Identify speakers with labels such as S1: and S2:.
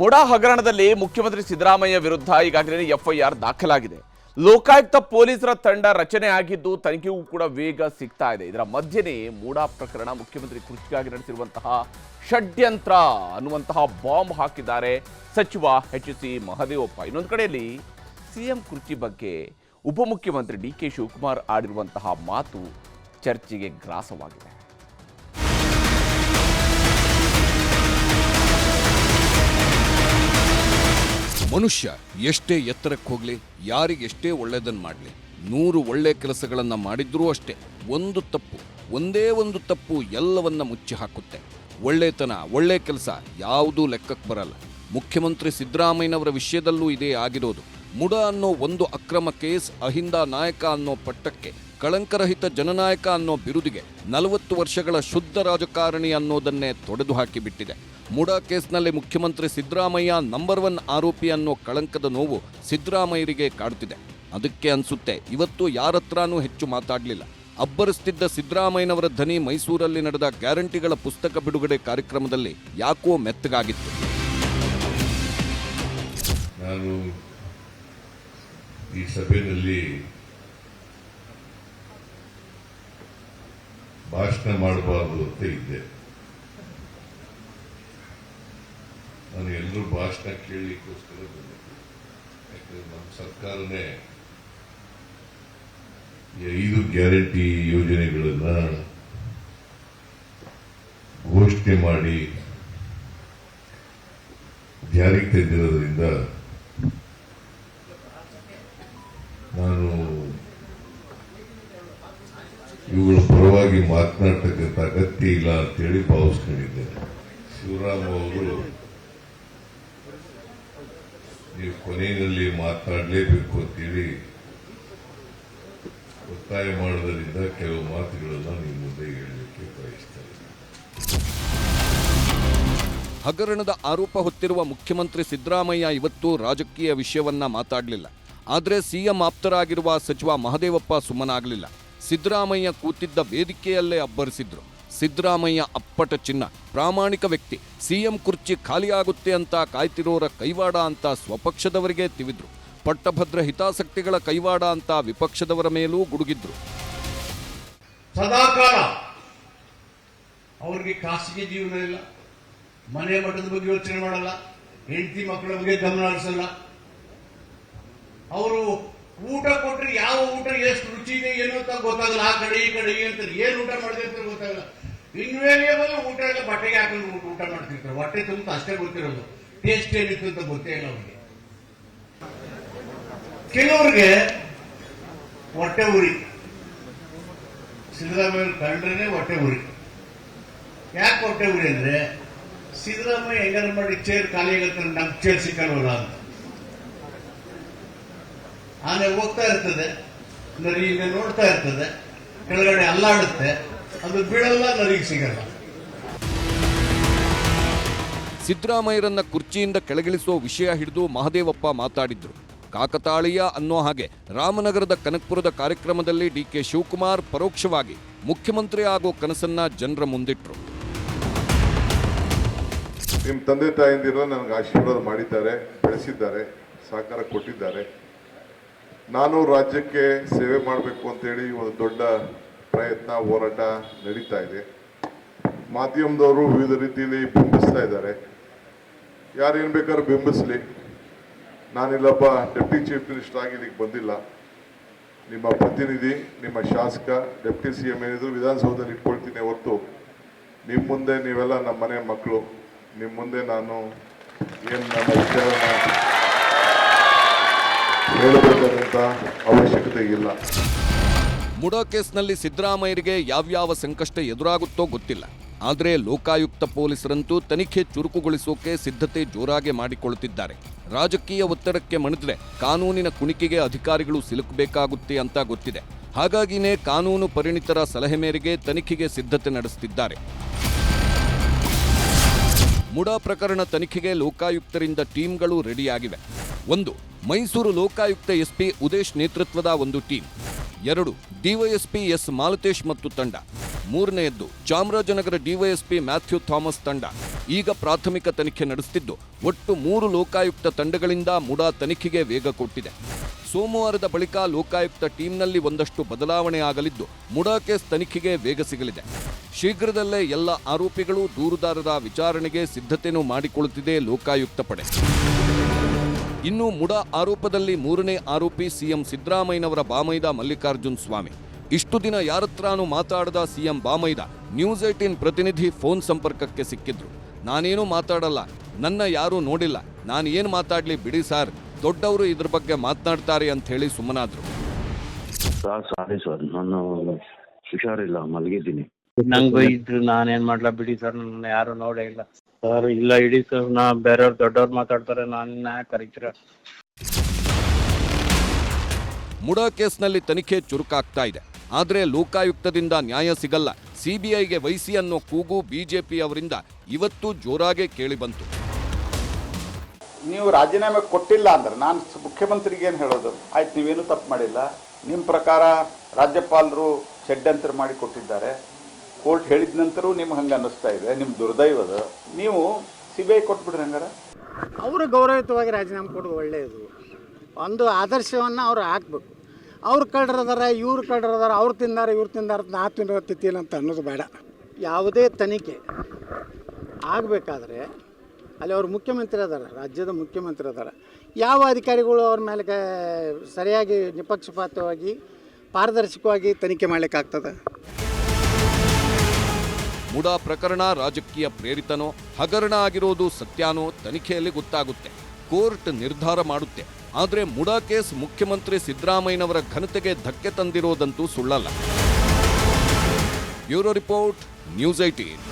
S1: ಮುಡಾ ಹಗರಣದಲ್ಲಿ ಮುಖ್ಯಮಂತ್ರಿ ಸಿದ್ದರಾಮಯ್ಯ ವಿರುದ್ಧ ಈಗಾಗಲೇ ಎಫ್ಐಆರ್ ದಾಖಲಾಗಿದೆ. ಲೋಕಾಯುಕ್ತ ಪೊಲೀಸರ ತಂಡ ರಚನೆ ಆಗಿದ್ದು ತನಿಖೆಗೂ ಕೂಡ ವೇಗ ಸಿಗ್ತಾ ಇದೆ. ಇದರ ಮಧ್ಯೆನೇ ಮೂಡಾ ಪ್ರಕರಣ ಮುಖ್ಯಮಂತ್ರಿ ಕೃಷಿಗಾಗಿ ನಡೆಸಿರುವಂತಹ ಷಡ್ಯಂತ್ರ ಅನ್ನುವಂತಹ ಬಾಂಬ್ ಹಾಕಿದ್ದಾರೆ ಸಚಿವ ಎಚ್ ಸಿ ಮಹದೇವಪ್ಪ. ಇನ್ನೊಂದು ಕಡೆಯಲ್ಲಿ ಸಿಎಂ ಕೃಷಿ ಬಗ್ಗೆ ಉಪಮುಖ್ಯಮಂತ್ರಿ ಡಿ ಕೆ ಶಿವಕುಮಾರ್ ಆಡಿರುವಂತಹ ಮಾತು ಚರ್ಚೆಗೆ ಗ್ರಾಸವಾಗಿದೆ.
S2: ಮನುಷ್ಯ ಎಷ್ಟೇ ಎತ್ತರಕ್ಕೆ ಹೋಗಲಿ, ಯಾರಿಗೆ ಎಷ್ಟೇ ಒಳ್ಳೆಯದನ್ನು ಮಾಡಲಿ, ನೂರು ಒಳ್ಳೆ ಕೆಲಸಗಳನ್ನು ಮಾಡಿದ್ರೂ ಅಷ್ಟೇ, ಒಂದು ತಪ್ಪು, ಒಂದೇ ಒಂದು ತಪ್ಪು ಎಲ್ಲವನ್ನ ಮುಚ್ಚಿ ಹಾಕುತ್ತೆ. ಒಳ್ಳೆತನ, ಒಳ್ಳೆ ಕೆಲಸ ಯಾವುದೂ ಲೆಕ್ಕಕ್ಕೆ ಬರಲ್ಲ. ಮುಖ್ಯಮಂತ್ರಿ ಸಿದ್ದರಾಮಯ್ಯನವರ ವಿಷಯದಲ್ಲೂ ಇದೇ ಆಗಿರೋದು. ಮುಡ ಅನ್ನೋ ಒಂದು ಅಕ್ರಮ ಕೇಸ್ ಅಹಿಂದ ನಾಯಕ ಅನ್ನೋ ಪಟ್ಟಕ್ಕೆ ಕಳಂಕರಹಿತ ಜನನಾಯಕ ಅನ್ನೋ ಬಿರುದಿಗೆ ನಲವತ್ತು ವರ್ಷಗಳ ಶುದ್ಧ ರಾಜಕಾರಣಿ ಅನ್ನೋದನ್ನೇ ತೊಡೆದು ಹಾಕಿಬಿಟ್ಟಿದೆ. ಮುಡಾ ಕೇಸ್ನಲ್ಲಿ ಮುಖ್ಯಮಂತ್ರಿ ಸಿದ್ದರಾಮಯ್ಯ ನಂಬರ್ ಒನ್ ಆರೋಪಿ ಅನ್ನೋ ಕಳಂಕದ ನೋವು ಸಿದ್ದರಾಮಯ್ಯರಿಗೆ ಕಾಡುತ್ತಿದೆ ಅದಕ್ಕೆ ಅನಿಸುತ್ತೆ ಇವತ್ತು ಯಾರತ್ರಾನೂ ಹೆಚ್ಚು ಮಾತಾಡಲಿಲ್ಲ. ಅಬ್ಬರಿಸ್ತಿದ್ದ ಸಿದ್ದರಾಮಯ್ಯನವರ ಧನಿ ಮೈಸೂರಲ್ಲಿ ನಡೆದ ಗ್ಯಾರಂಟಿಗಳ ಪುಸ್ತಕ ಬಿಡುಗಡೆ ಕಾರ್ಯಕ್ರಮದಲ್ಲಿ ಯಾಕೋ ಮೆತ್ತಗಾಗಿತ್ತು.
S3: ನಾನು ಈ ಸಭೆಯಲ್ಲಿ ಭಾಷಣ ಮಾಡಬಾರ್ದು ಅಂತ ಇದ್ದೆ ನಾನು ಎಲ್ಲರೂ ಭಾಷಣ ಕೇಳಲಿಕ್ಕೋಸ್ಕರ ಬಂದಿದ್ದೆ ಯಾಕಂದ್ರೆ ನಮ್ಮ ಸರ್ಕಾರನೇ ಐದು ಗ್ಯಾರಂಟಿ ಯೋಜನೆಗಳನ್ನ ಘೋಷಣೆ ಮಾಡಿ ಜಾರಿಗೆ ತಂದಿರೋದ್ರಿಂದ ಇವುಗಳ ಪರವಾಗಿ ಮಾತನಾಡ್ತಕ್ಕಂಥ ಅಗತ್ಯ ಇಲ್ಲ ಅಂತೇಳಿ ಭಾವಿಸ್ಕೊಂಡಿದ್ದೇನೆ. ಶಿವರಾಮ್ ಅವರು ನೀವು ಕೊನೆಯಲ್ಲಿ ಮಾತನಾಡಲೇಬೇಕು ಅಂತೇಳಿ ಒತ್ತಾಯ ಮಾಡೋದರಿಂದ ಕೆಲವು ಮಾತುಗಳನ್ನು ನಿಮ್ಮ ಮುಂದೆ ಹೇಳಲಿಕ್ಕೆ ಬಯಸ್ತಾರೆ
S2: ಹಗರಣದ ಆರೋಪ ಹೊತ್ತಿರುವ ಮುಖ್ಯಮಂತ್ರಿ ಸಿದ್ದರಾಮಯ್ಯ ಇವತ್ತು ರಾಜಕೀಯ ವಿಷಯವನ್ನ ಮಾತಾಡಲಿಲ್ಲ. ಆದರೆ ಸಿಎಂ ಆಪ್ತರಾಗಿರುವ ಸಚಿವ ಮಹದೇವಪ್ಪ ಸುಮ್ಮನಾಗಲಿಲ್ಲ. ಸಿದ್ದರಾಮಯ್ಯ ಕೂತಿದ್ದ ವೇದಿಕೆಯಲ್ಲೇ ಅಬ್ಬರಿಸಿದ್ರು. ಸಿದ್ದರಾಮಯ್ಯ ಅಪ್ಪಟ ಚಿನ್ನ. ಪ್ರಾಮಾಣಿಕ ವ್ಯಕ್ತಿ. ಸಿಎಂ ಕುರ್ಚಿ ಖಾಲಿಯಾಗುತ್ತೆ ಅಂತ ಕಾಯ್ತಿರೋರ ಕೈವಾಡ ಅಂತ ಸ್ವಪಕ್ಷದವರಿಗೆ ತಿವಿದ್ರು. ಪಟ್ಟಭದ್ರ ಹಿತಾಸಕ್ತಿಗಳ ಕೈವಾಡ ಅಂತ ವಿಪಕ್ಷದವರ ಮೇಲೂ ಗುಡುಗಿದ್ರು.
S4: ಸದಾಕಾಲ ಅವರಿಗೆ ಖಾಸಗಿ ಜೀವನ ಇಲ್ಲ. ಮನೆ ಮಠದ ಬಗ್ಗೆ ಯೋಚನೆ ಮಾಡಲ್ಲ. ಹೆಂಡತಿ ಮಕ್ಕಳ ಬಗ್ಗೆ ಗಮನ ಹರಿಸಲ್ಲ. ಅವರು ಊಟ ಎಷ್ಟು ಏನು ಅಂತ ಗೊತ್ತಾಗಲ್ಲ, ಆ ಕಡೆ ಈ ಕಡೆ ಅಂತ ಏನು ಊಟ ಮಾಡಿದೆ ಅಂತ ಗೊತ್ತಾಗಲ್ಲ. ಇನ್ವೇರಿಯಬಲ್ ಊಟ ಬಟ್ಟೆಗೆ ಹಾಕೊಂಡು ಊಟ- ಮಾಡ್ತಿರ್ತಾರೆ ಹೊಟ್ಟೆ ತುಂಬ ಅಷ್ಟೇ ಗೊತ್ತಿರೋದು. ಟೇಸ್ಟ್ ಏನಿತ್ತು ಅಂತ ಗೊತ್ತೇ ಇಲ್ಲ ಅವ್ರಿಗೆ. ಕೆಲವ್ರಿಗೆ ಹೊಟ್ಟೆ ಉರಿ. ಸಿದ್ದರಾಮಯ್ಯ ಕಂಡ್ರೇನೆ ಹೊಟ್ಟೆ ಉರಿ. ಯಾಕೆ ಹೊಟ್ಟೆ ಉರಿ ಅಂದ್ರೆ, ಸಿದ್ದರಾಮಯ್ಯ ಹೆಂಗಾರು ಮಾಡಿ ಚೇರ್ ಖಾಲಿ ಆಗತ್ತೆ ನಮ್ಗೆ ಚೇರ್ ಸಿಕ್ಕಲ್ವಲ್ಲ ಅಂತ. ಆನೆ ಹೋಗ್ತಾ ಇರ್ತದೆ. ನರಿಯಿಂದ ನೋಡ್ತಾ ಇರ್ತದೆ. ಕೆಳಗಡೆ ಅಲ್ಲಾಡುತ್ತೆ. ಅದು ಬೀಳಲ್ಲ ನರಿಗೆ ಸಿಗಲ್ಲ.
S2: ಸಿದ್ದರಾಮಯ್ಯರನ್ನ ಕುರ್ಚಿಯಿಂದ ಕೆಳಗಿಳಿಸುವ ವಿಷಯ ಹಿಡಿದು ಮಹದೇವಪ್ಪ ಮಾತಾಡಿದ್ರು. ಕಾಕತಾಳೀಯ ಅನ್ನೋ ಹಾಗೆ ರಾಮನಗರದ ಕನಕಪುರದ ಕಾರ್ಯಕ್ರಮದಲ್ಲಿ ಡಿ ಕೆ ಶಿವಕುಮಾರ್ ಪರೋಕ್ಷವಾಗಿ ಮುಖ್ಯಮಂತ್ರಿ ಆಗೋ ಕನಸನ್ನ ಜನರ ಮುಂದಿಟ್ರು.
S5: ನಿಮ್ಮ ತಂದೆ ತಾಯಿಂದಿರೋ ನನಗೆ ಆಶೀರ್ವಾದ ಮಾಡಿದ್ದಾರೆ ಬೆಳೆಸಿದ್ದಾರೆ ಸಹಕಾರ ಕೊಟ್ಟಿದ್ದಾರೆ. ನಾನು ರಾಜ್ಯಕ್ಕೆ ಸೇವೆ ಮಾಡಬೇಕು ಅಂತೇಳಿ ಒಂದು ದೊಡ್ಡ ಪ್ರಯತ್ನ, ಹೋರಾಟ ನಡೀತಾ ಇದೆ. ಮಾಧ್ಯಮದವರು ವಿವಿಧ ರೀತಿಯಲ್ಲಿ ಬಿಂಬಿಸ್ತಾ ಇದ್ದಾರೆ. ಯಾರೇನು ಬೇಕಾದ್ರೂ ಬಿಂಬಿಸ್ಲಿ. ನಾನಿಲ್ಲೊಬ್ಬ ಡೆಪ್ಟಿ ಚೀಫ್ ಮಿನಿಸ್ಟರ್ ಆಗಿ ಇಲ್ಲಿಗೆ ಬಂದಿಲ್ಲ. ನಿಮ್ಮ ಪ್ರತಿನಿಧಿ, ನಿಮ್ಮ ಶಾಸಕ, ಡೆಪ್ಟಿ ಸಿ ಎಂ ಏನಿದ್ರು ವಿಧಾನಸೌಧದಲ್ಲಿ ಇಟ್ಕೊಳ್ತೀನಿ ಹೊರತು. ನಿಮ್ಮ ಮುಂದೆ ನೀವೆಲ್ಲ ನಮ್ಮ ಮನೆ ಮಕ್ಕಳು ನಿಮ್ಮ ಮುಂದೆ ನಾನು ಏನು ನನ್ನ ವಿಚಾರನ ಹೇಳಬೇಕಾದಂಥ ಅವಶ್ಯಕತೆ ಇಲ್ಲ.
S2: ಮುಡೋ ಕೇಸ್ನಲ್ಲಿ ಸಿದ್ದರಾಮಯ್ಯರಿಗೆ ಯಾವ್ಯಾವ ಸಂಕಷ್ಟ ಎದುರಾಗುತ್ತೋ ಗೊತ್ತಿಲ್ಲ. ಆದರೆ ಲೋಕಾಯುಕ್ತ ಪೊಲೀಸರಂತೂ ತನಿಖೆ ಚುರುಕುಗೊಳಿಸೋಕೆ ಸಿದ್ಧತೆ ಜೋರಾಗಿ ಮಾಡಿಕೊಳ್ಳುತ್ತಿದ್ದಾರೆ. ರಾಜಕೀಯ ಒತ್ತಡಕ್ಕೆ ಮಣಿದ್ರೆ ಕಾನೂನಿನ ಕುಣಿಕೆಗೆ ಅಧಿಕಾರಿಗಳು ಸಿಲುಕಬೇಕಾಗುತ್ತೆ ಅಂತ ಗೊತ್ತಿದೆ. ಹಾಗಾಗಿನೇ ಕಾನೂನು ಪರಿಣಿತರ ಸಲಹೆ ಮೇರೆಗೆ ತನಿಖೆಗೆ ಸಿದ್ಧತೆ ನಡೆಸುತ್ತಿದ್ದಾರೆ ಮುಡಾ ಪ್ರಕರಣ ತನಿಖೆಗೆ ಲೋಕಾಯುಕ್ತರಿಂದ ಟೀಮ್ಗಳು ರೆಡಿಯಾಗಿವೆ. ಒಂದು, ಮೈಸೂರು ಲೋಕಾಯುಕ್ತ ಎಸ್ಪಿ ಉದೇಶ್ ನೇತೃತ್ವದ ಒಂದು ಟೀಮ್ ಎರಡು, ಡಿವೈಎಸ್ಪಿ ಎಸ್ ಮಾಲತೇಶ್ ಮತ್ತು ತಂಡ. ಮೂರನೆಯದ್ದು, ಚಾಮರಾಜನಗರ ಡಿವೈಎಸ್ಪಿ ಮ್ಯಾಥ್ಯೂ ಥಾಮಸ್ ತಂಡ. ಈಗ ಪ್ರಾಥಮಿಕ ತನಿಖೆ ನಡೆಸುತ್ತಿದ್ದು ಒಟ್ಟು ಮೂರು ಲೋಕಾಯುಕ್ತ ತಂಡಗಳಿಂದ ಮುಡಾ ತನಿಖೆಗೆ ವೇಗ ಕೊಟ್ಟಿದೆ. ಸೋಮವಾರದ ಬಳಿಕ ಲೋಕಾಯುಕ್ತ ಟೀಮ್ನಲ್ಲಿ ಒಂದಷ್ಟು ಬದಲಾವಣೆ ಆಗಲಿದ್ದು, ಮುಡಾ ಕೇಸ್ ತನಿಖೆಗೆ ವೇಗ ಸಿಗಲಿದೆ. ಶೀಘ್ರದಲ್ಲೇ ಎಲ್ಲ ಆರೋಪಿಗಳು ದೂರುದಾರರ ವಿಚಾರಣೆಗೆ ಸಿದ್ಧತೆಯನ್ನು ಮಾಡಿಕೊಳ್ಳುತ್ತಿದೆ ಲೋಕಾಯುಕ್ತ ಪಡೆ. ಇನ್ನು ಮುಡಾ ಆರೋಪದಲ್ಲಿ ಮೂರನೇ ಆರೋಪಿ ಸಿಎಂ ಸಿದ್ದರಾಮಯ್ಯನವರ ಬಾಮೈದ ಮಲ್ಲಿಕಾರ್ಜುನ್ ಸ್ವಾಮಿ. ಇಷ್ಟು ದಿನ ಯಾರತ್ರಾನು ಮಾತಾಡದ ಸಿಎಂ ಬಾಮೈದ ನ್ಯೂಸ್ ಏಟೀನ್ ಪ್ರತಿನಿಧಿ ಫೋನ್ ಸಂಪರ್ಕಕ್ಕೆ ಸಿಕ್ಕಿದ್ರು. ನಾನೇನು ಮಾತಾಡಲ್ಲ ನನ್ನ ಯಾರೂ ನೋಡಿಲ್ಲ. ನಾನು ಏನು ಮಾತಾಡ್ಲಿ ಬಿಡಿ ಸಾರ್ ದೊಡ್ಡವರು ಇದ್ರ ಬಗ್ಗೆ ಮಾತನಾಡ್ತಾರೆ ಅಂತ ಹೇಳಿ ಸುಮ್ಮನಾದ್ರು.
S6: ಸರ್ ಸಾರಿ ಸರ್ ನಾನು ಹುಷಾರಿಲ್ಲ ಮಲಗಿದ್ದೀನಿ.
S7: ನಂಗೂ ಇದ್ರು ನಾನೇನ್ ಮಾಡ್ಲಾ ಬಿಡಿ ಸರ್ ನನ್ನ ಯಾರು ನೋಡೇ ಇಲ್ಲ. ಸರ್ ಇಲ್ಲ ಇಡಿ ಸರ್ ನಾ ಬೇರೆಯವ್ರು ದೊಡ್ಡವ್ರು ಮಾತಾಡ್ತಾರೆ ನಾನು ಯಾಕೆ ಕರೀತೀರ?
S2: ಮುಡಾ ಕೇಸ್ನಲ್ಲಿ ತನಿಖೆ ಚುರುಕಾಗ್ತಾ ಇದೆ. ಆದರೆ ಲೋಕಾಯುಕ್ತದಿಂದ ನ್ಯಾಯ ಸಿಗಲ್ಲ. ಸಿಬಿಐಗೆ ವಹಿಸಿ ಅನ್ನೋ ಕೂಗು ಬಿಜೆಪಿ ಅವರಿಂದ ಇವತ್ತು ಜೋರಾಗೆ ಕೇಳಿಬಂತು
S8: ನೀವು ರಾಜೀನಾಮೆ ಕೊಟ್ಟಿಲ್ಲ ಅಂದ್ರೆ ನಾನು ಮುಖ್ಯಮಂತ್ರಿಗೆ ಏನು ಹೇಳೋದು? ಆಯ್ತು ನೀವೇನು ತಪ್ಪು ಮಾಡಿಲ್ಲ? ನಿಮ್ಮ ಪ್ರಕಾರ ರಾಜ್ಯಪಾಲರು ಷಡ್ಯಂತ್ರ ಮಾಡಿ ಕೊಟ್ಟಿದ್ದಾರೆ. ಕೋರ್ಟ್ ಹೇಳಿದ ನಂತರ ನಿಮ್ಗೆ ಹಂಗೆ ಅನ್ನಿಸ್ತಾ ಇದೆ ನಿಮ್ಮ ಅದು. ನೀವು ಸಿ ಬಿ ಐ ಕೊಟ್ಬಿಡ್ರಿ ಹಂಗಾರ.
S9: ಅವರು ಗೌರವಯುತವಾಗಿ ರಾಜೀನಾಮೆ ಕೊಡೋದು ಒಳ್ಳೆಯದು. ಒಂದು ಆದರ್ಶವನ್ನು ಅವ್ರು ಹಾಕ್ಬೇಕು. ಅವ್ರು ಕಳ್ರದಾರ ಇವ್ರು ಕಳ್ರದಾರ ಅವ್ರು ತಿಂದಾರ, ಇವ್ರು ತಿಂದಾರ ನಾ ತಿನ್ನೋ ತಿಂತೀನಿ ಅಂತ ಅನ್ನೋದು ಬೇಡ. ಯಾವುದೇ ತನಿಖೆ ಆಗಬೇಕಾದ್ರೆ ಅಲ್ಲಿ ಅವ್ರು ಮುಖ್ಯಮಂತ್ರಿ ಅದಾರ, ರಾಜ್ಯದ ಮುಖ್ಯಮಂತ್ರಿ ಅದಾರ. ಯಾವ ಅಧಿಕಾರಿಗಳು ಅವ್ರ ಮೇಲೆ ಸರಿಯಾಗಿ ನಿಪಕ್ಷಪಾತವಾಗಿ ಪಾರದರ್ಶಕವಾಗಿ ತನಿಖೆ ಮಾಡ್ಲಿಕ್ಕಾಗ್ತದೆ?
S2: ಮುಡಾ ಪ್ರಕರಣ ರಾಜಕೀಯ ಪ್ರೇರಿತನೋ, ಹಗರಣ ಆಗಿರೋದು ಸತ್ಯಾನೋ ತನಿಖೆಯಲ್ಲಿ ಗೊತ್ತಾಗುತ್ತೆ. ಕೋರ್ಟ್ ನಿರ್ಧಾರ ಮಾಡುತ್ತೆ. ಆದರೆ ಮುಡಾ ಕೇಸ್ ಮುಖ್ಯಮಂತ್ರಿ ಸಿದ್ದರಾಮಯ್ಯನವರ ಘನತೆಗೆ ಧಕ್ಕೆ ತಂದಿರೋದಂತೂ ಸುಳ್ಳಲ್ಲ. Bureau report, news eighteen